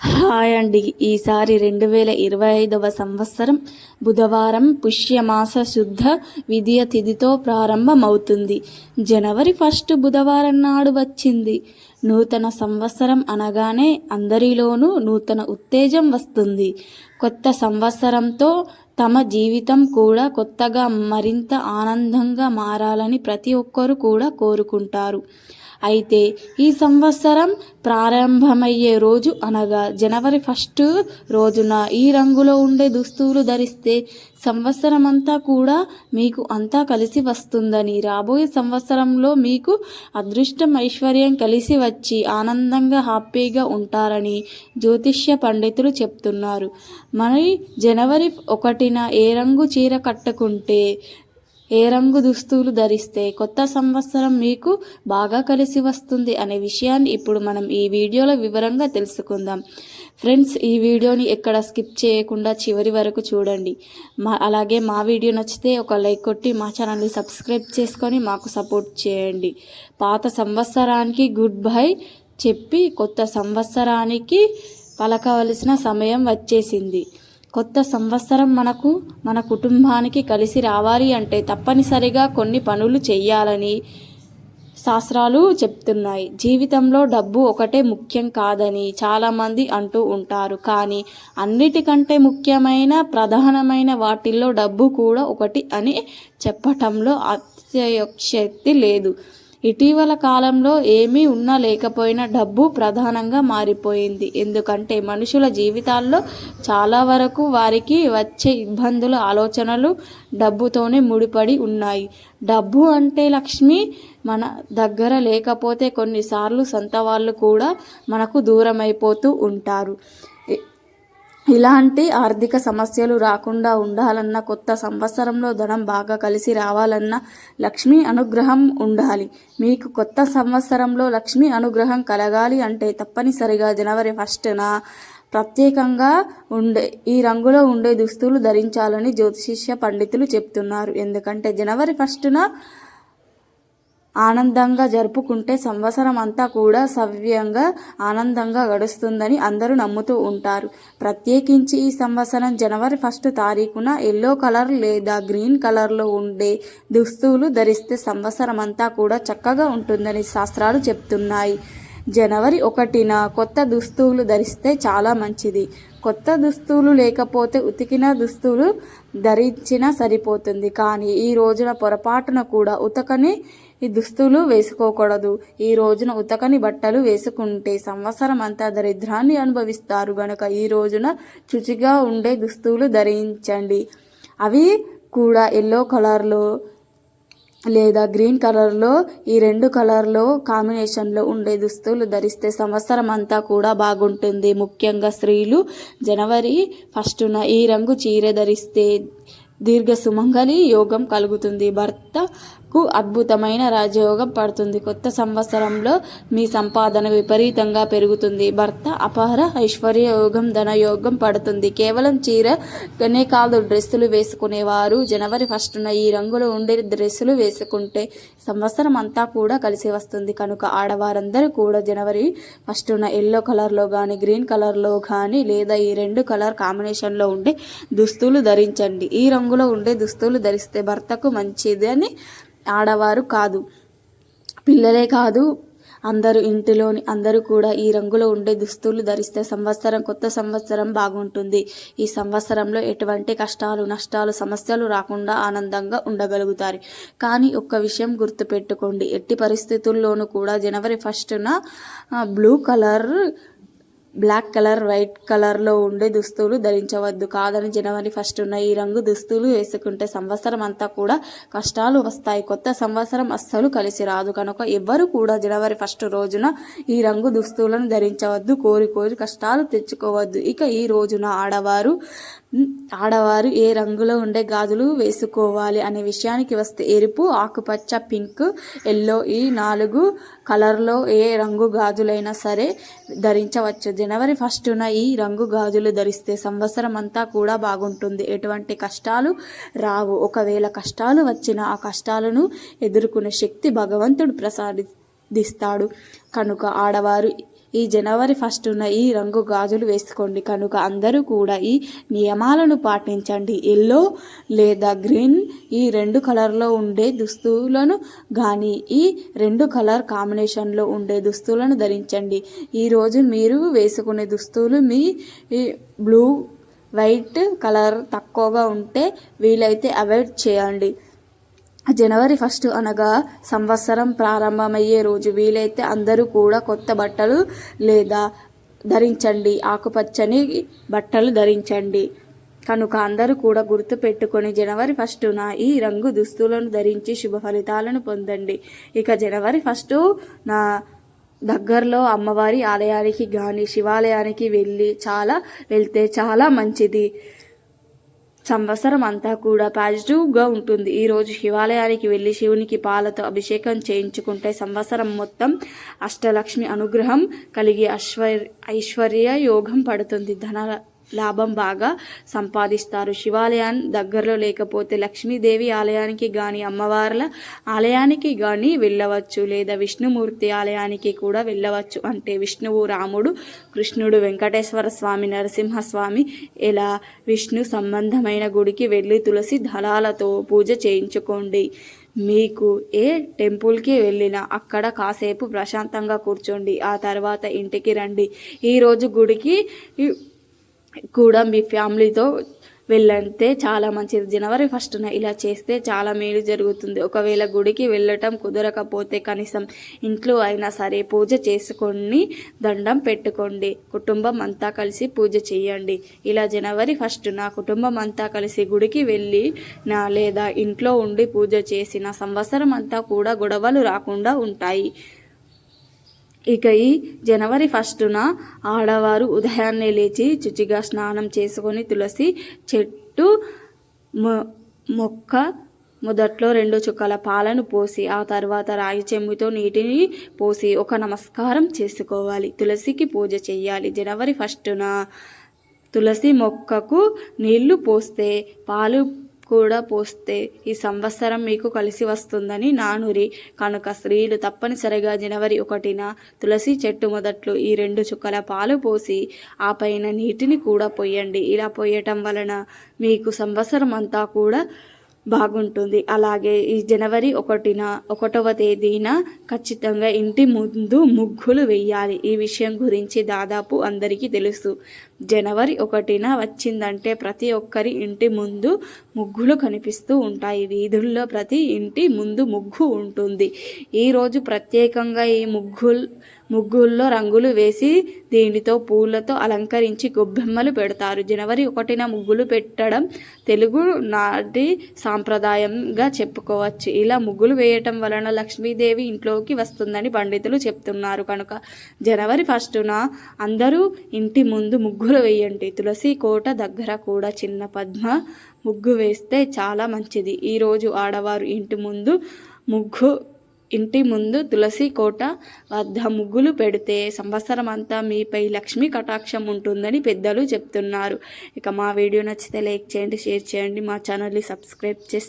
Hi అండి. ఈసారి రెండు వేల ఇరవై ఐదవ సంవత్సరం బుధవారం పుష్యమాస శుద్ధ విద్య తిథితో ప్రారంభమవుతుంది. జనవరి ఫస్ట్ బుధవారం నాడు వచ్చింది. నూతన సంవత్సరం అనగానే అందరిలోనూ నూతన ఉత్తేజం వస్తుంది. కొత్త సంవత్సరంతో తమ జీవితం కూడా కొత్తగా మరింత ఆనందంగా మారాలని ప్రతి ఒక్కరూ కూడా కోరుకుంటారు. అయితే ఈ సంవత్సరం ప్రారంభమయ్యే రోజు అనగా జనవరి ఫస్ట్ రోజున ఈ రంగులో ఉండే దుస్తులు ధరిస్తే సంవత్సరం అంతా కూడా మీకు అంతా కలిసి వస్తుందని రాబోయే సంవత్సరంలో మీకు అదృష్టం ఐశ్వర్యం కలిసి వచ్చి ఆనందంగా హ్యాపీగా ఉంటారని జ్యోతిష్య పండితులు చెప్తున్నారు. మరి జనవరి ఒకటిన ఏ రంగు చీర కట్టుకుంటే ఏ రంగు దుస్తులు ధరిస్తే కొత్త సంవత్సరం మీకు బాగా కలిసి వస్తుంది అనే విషయాన్ని ఇప్పుడు మనం ఈ వీడియోలో వివరంగా తెలుసుకుందాం. ఫ్రెండ్స్ ఈ వీడియోని ఎక్కడ స్కిప్ చేయకుండా చివరి వరకు చూడండి. మా అలాగే మా వీడియో నచ్చితే ఒక లైక్ కొట్టి మా ఛానల్ని సబ్స్క్రైబ్ చేసుకొని మాకు సపోర్ట్ చేయండి. పాత సంవత్సరానికి గుడ్ బై చెప్పి కొత్త సంవత్సరానికి పలకవలసిన సమయం వచ్చేసింది. కొత్త సంవత్సరం మనకు మన కుటుంబానికి కలిసి రావాలి అంటే తప్పనిసరిగా కొన్ని పనులు చేయాలని శాస్త్రాలు చెప్తున్నాయి. జీవితంలో డబ్బు ఒకటే ముఖ్యం కాదని చాలామంది అంటూ ఉంటారు. కానీ అన్నిటికంటే ముఖ్యమైన ప్రధానమైన వాటిల్లో డబ్బు కూడా ఒకటి అని చెప్పటంలో అత్యయోక్తి లేదు. ఇటీవల కాలంలో ఏమీ ఉన్నా లేకపోయినా డబ్బు ప్రధానంగా మారిపోయింది. ఎందుకంటే మనుషుల జీవితాల్లో చాలా వరకు వారికి వచ్చే ఇబ్బందులు ఆలోచనలు డబ్బుతోనే ముడిపడి ఉన్నాయి. డబ్బు అంటే లక్ష్మి మన దగ్గర లేకపోతే కొన్నిసార్లు సొంత వాళ్ళు కూడా మనకు దూరమైపోతూ ఉంటారు. ఇలాంటి ఆర్థిక సమస్యలు రాకుండా ఉండాలన్న కొత్త సంవత్సరంలో ధనం బాగా కలిసి రావాలన్న లక్ష్మీ అనుగ్రహం ఉండాలి. మీకు కొత్త సంవత్సరంలో లక్ష్మీ అనుగ్రహం కలగాలి అంటే తప్పనిసరిగా జనవరి ఫస్ట్న ప్రత్యేకంగా ఉండే ఈ రంగులో ఉండే దుస్తులు ధరించాలని జ్యోతిష్య పండితులు చెప్తున్నారు. ఎందుకంటే జనవరి ఫస్ట్న ఆనందంగా జరుపుకుంటే సంవత్సరం అంతా కూడా సవ్యంగా ఆనందంగా గడుస్తుందని అందరూ నమ్ముతూ ఉంటారు. ప్రత్యేకించి ఈ సంవత్సరం జనవరి ఫస్ట్ తారీఖున ఎల్లో కలర్ లేదా గ్రీన్ కలర్లో ఉండే దుస్తులు ధరిస్తే సంవత్సరం అంతా కూడా చక్కగా ఉంటుందని శాస్త్రాలు చెప్తున్నాయి. జనవరి ఒకటిన కొత్త దుస్తులు ధరిస్తే చాలా మంచిది. కొత్త దుస్తులు లేకపోతే ఉతికిన దుస్తులు ధరించినా సరిపోతుంది. కానీ ఈ రోజున పొరపాటున కూడా ఉతకని ఈ దుస్తులు వేసుకోకూడదు. ఈ రోజున ఉతకని బట్టలు వేసుకుంటే సంవత్సరం అంతా దరిద్రాన్ని అనుభవిస్తారు. గనక ఈ రోజున చుచిగా ఉండే దుస్తులు ధరించండి. అవి కూడా ఎల్లో కలర్లో లేదా గ్రీన్ కలర్లో ఈ రెండు కలర్లో కాంబినేషన్లో ఉండే దుస్తులు ధరిస్తే సంవత్సరం అంతా కూడా బాగుంటుంది. ముఖ్యంగా స్త్రీలు జనవరి ఫస్టున ఈ రంగు చీర ధరిస్తే దీర్ఘ సుమంగళి యోగం కలుగుతుంది. భర్త కు అద్భుతమైన రాజయోగం పడుతుంది. కొత్త సంవత్సరంలో మీ సంపాదన విపరీతంగా పెరుగుతుంది. భర్త అపార ఐశ్వర్యయోగం ధనయోగం పడుతుంది. కేవలం చీరనే కాదు డ్రెస్సులు వేసుకునేవారు జనవరి ఫస్టున ఈ రంగులో ఉండే డ్రెస్సులు వేసుకుంటే సంవత్సరం అంతా కూడా కలిసి వస్తుంది. కనుక ఆడవారందరూ కూడా జనవరి ఫస్టున ఎల్లో కలర్లో కానీ గ్రీన్ కలర్లో కానీ లేదా ఈ రెండు కలర్ కాంబినేషన్లో ఉండే దుస్తులు ధరించండి. ఈ రంగులో ఉండే దుస్తులు ధరిస్తే భర్తకు మంచిదని ఆడవారు కాదు. పిల్లలే కాదు అందరూ ఇంటిలోని అందరూ కూడా ఈ రంగులో ఉండే దుస్తులు ధరిస్తే సంవత్సరం కొత్త సంవత్సరం బాగుంటుంది. ఈ సంవత్సరంలో ఎటువంటి కష్టాలు నష్టాలు సమస్యలు రాకుండా ఆనందంగా ఉండగలుగుతారు. కానీ ఒక్క విషయం గుర్తుపెట్టుకోండి. ఎట్టి పరిస్థితుల్లోనూ కూడా జనవరి ఫస్ట్న blue colour black colour white కలర్లో ఉండే దుస్తులు ధరించవద్దు. కాదని జనవరి ఫస్ట్ ఉన్న ఈ రంగు దుస్తులు వేసుకుంటే సంవత్సరం అంతా కూడా కష్టాలు వస్తాయి. కొత్త సంవత్సరం అస్సలు కలిసి రాదు. కనుక ఎవ్వరు కూడా జనవరి ఫస్ట్ రోజున ఈ రంగు దుస్తులను ధరించవద్దు. కోరి కోరి కష్టాలు తెచ్చుకోవద్దు. ఇక ఈ రోజున ఆడవారు ఆడవారు ఏ రంగులో ఉండే గాజులు వేసుకోవాలి అనే విషయానికి వస్తే ఎరుపు ఆకుపచ్చ పింక్ ఎల్లో ఈ నాలుగు కలర్లో ఏ రంగు గాజులైనా సరే ధరించవచ్చు. జనవరి ఫస్టున ఈ రంగు గాజులు ధరిస్తే సంవత్సరం అంతా కూడా బాగుంటుంది. ఎటువంటి కష్టాలు రావు. ఒకవేళ కష్టాలు వచ్చినా ఆ కష్టాలను ఎదుర్కొనే శక్తి భగవంతుడు ప్రసాదిస్తాడు. కనుక ఆడవారు ఈ జనవరి ఫస్టున ఈ రంగు గాజులు వేసుకోండి. కనుక అందరూ కూడా ఈ నియమాలను పాటించండి. ఎల్లో లేదా గ్రీన్ ఈ రెండు కలర్లో ఉండే దుస్తులను కానీ ఈ రెండు కలర్ కాంబినేషన్లో ఉండే దుస్తులను ధరించండి. ఈరోజు మీరు వేసుకునే దుస్తులు మీ బ్లూ వైట్ కలర్ తక్కువగా ఉంటే వీలైతే అవాయిడ్ చేయండి. జనవరి ఫస్ట్ అనగా సంవత్సరం ప్రారంభమయ్యే రోజు. వీలైతే అందరూ కూడా కొత్త బట్టలు లేదా ధరించండి. ఆకుపచ్చని బట్టలు ధరించండి. కనుక అందరూ కూడా గుర్తు పెట్టుకొని జనవరి ఫస్టున ఈ రంగు దుస్తులను ధరించి శుభ ఫలితాలను పొందండి. ఇక జనవరి ఫస్ట్ నా దగ్గరలో అమ్మవారి ఆలయానికి కానీ శివాలయానికి వెళ్ళి చాలా వెళ్తే చాలా మంచిది. సంవత్సరం అంతా కూడా పాజిటివ్గా ఉంటుంది. ఈరోజు శివాలయానికి వెళ్ళి శివునికి పాలతో అభిషేకం చేయించుకుంటే సంవత్సరం మొత్తం అష్టలక్ష్మి అనుగ్రహం కలిగి అశ్వ ఐశ్వర్య యోగం పడుతుంది. ధన లాభం బాగా సంపాదిస్తారు. శివాలయం దగ్గరలో లేకపోతే లక్ష్మీదేవి ఆలయానికి కానీ అమ్మవార్ల ఆలయానికి కానీ వెళ్ళవచ్చు. లేదా విష్ణుమూర్తి ఆలయానికి కూడా వెళ్ళవచ్చు. అంటే విష్ణువు రాముడు కృష్ణుడు వెంకటేశ్వర స్వామి నరసింహస్వామి ఇలా విష్ణు సంబంధమైన గుడికి వెళ్ళి తులసి దళాలతో పూజ చేయించుకోండి. మీకు ఏ టెంపుల్కి వెళ్ళినా అక్కడ కాసేపు ప్రశాంతంగా కూర్చోండి. ఆ తర్వాత ఇంటికి రండి. ఈరోజు గుడికి కూడా మీ ఫ్యామిలీతో వెళ్ళంటే చాలా మంచిది. జనవరి ఫస్ట్న ఇలా చేస్తే చాలా మేలు జరుగుతుంది. ఒకవేళ గుడికి వెళ్ళటం కుదరకపోతే కనీసం ఇంట్లో అయినా సరే పూజ చేసుకొని దండం పెట్టుకోండి. కుటుంబం అంతా కలిసి పూజ చేయండి. ఇలా జనవరి ఫస్ట్న కుటుంబం అంతా కలిసి గుడికి వెళ్ళినా లేదా ఇంట్లో ఉండి పూజ చేసిన సంవత్సరం అంతా కూడా గొడవలు రాకుండా ఉంటాయి. ఇక ఈ జనవరి ఫస్టున ఆడవారు ఉదయాన్నే లేచి శుచిగా స్నానం చేసుకొని తులసి చెట్టు మొక్క మొదట్లో రెండు చుక్కల పాలను పోసి ఆ తర్వాత రాగి చెంబుతో నీటిని పోసి ఒక నమస్కారం చేసుకోవాలి. తులసికి పూజ చేయాలి జనవరి ఫస్టున తులసి మొక్కకు నీళ్ళు పోస్తే పాలు కూడా పోస్తే ఈ సంవత్సరం మీకు కలిసి వస్తుందని నానురి. కనుక స్త్రీలు తప్పనిసరిగా జనవరి ఒకటిన తులసి చెట్టు మొదట్లో ఈ రెండు చుక్కల పాలు పోసి ఆ పైన నీటిని కూడా పోయండి. ఇలా పోయటం వలన మీకు సంవత్సరం అంతా కూడా బాగుంటుంది. అలాగే ఈ జనవరి ఒకటిన ఒకటవ తేదీన ఖచ్చితంగా ఇంటి ముందు ముగ్గులు వేయాలి. ఈ విషయం గురించి దాదాపు అందరికీ తెలుసు. జనవరి ఒకటిన వచ్చిందంటే ప్రతి ఒక్కరి ఇంటి ముందు ముగ్గులు కనిపిస్తూ ఉంటాయి. వీధుల్లో ప్రతి ఇంటి ముందు ముగ్గు ఉంటుంది. ఈరోజు ప్రత్యేకంగా ఈ ముగ్గులు ముగ్గుల్లో రంగులు వేసి దీనితో పూలతో అలంకరించి గొబ్బెమ్మలు పెడతారు. జనవరి ఒకటిన ముగ్గులు పెట్టడం తెలుగు నాటి సాంప్రదాయంగా చెప్పుకోవచ్చు. ఇలా ముగ్గులు వేయటం వలన లక్ష్మీదేవి ఇంట్లోకి వస్తుందని పండితులు చెప్తున్నారు. కనుక జనవరి ఫస్టున అందరూ ఇంటి ముందు ముగ్గు ముగ్గులు వేయండి తులసి కోట దగ్గర కూడా చిన్న పద్మ ముగ్గు వేస్తే చాలా మంచిది. ఈరోజు ఆడవారు ఇంటి ముందు ముగ్గు ఇంటి ముందు తులసి కోట వద్ద ముగ్గులు పెడితే సంవత్సరం అంతా మీపై లక్ష్మీ కటాక్షం ఉంటుందని పెద్దలు చెప్తున్నారు. ఇక మా వీడియో నచ్చితే లైక్ చేయండి షేర్ చేయండి. మా ఛానల్ని సబ్స్క్రైబ్ చేసి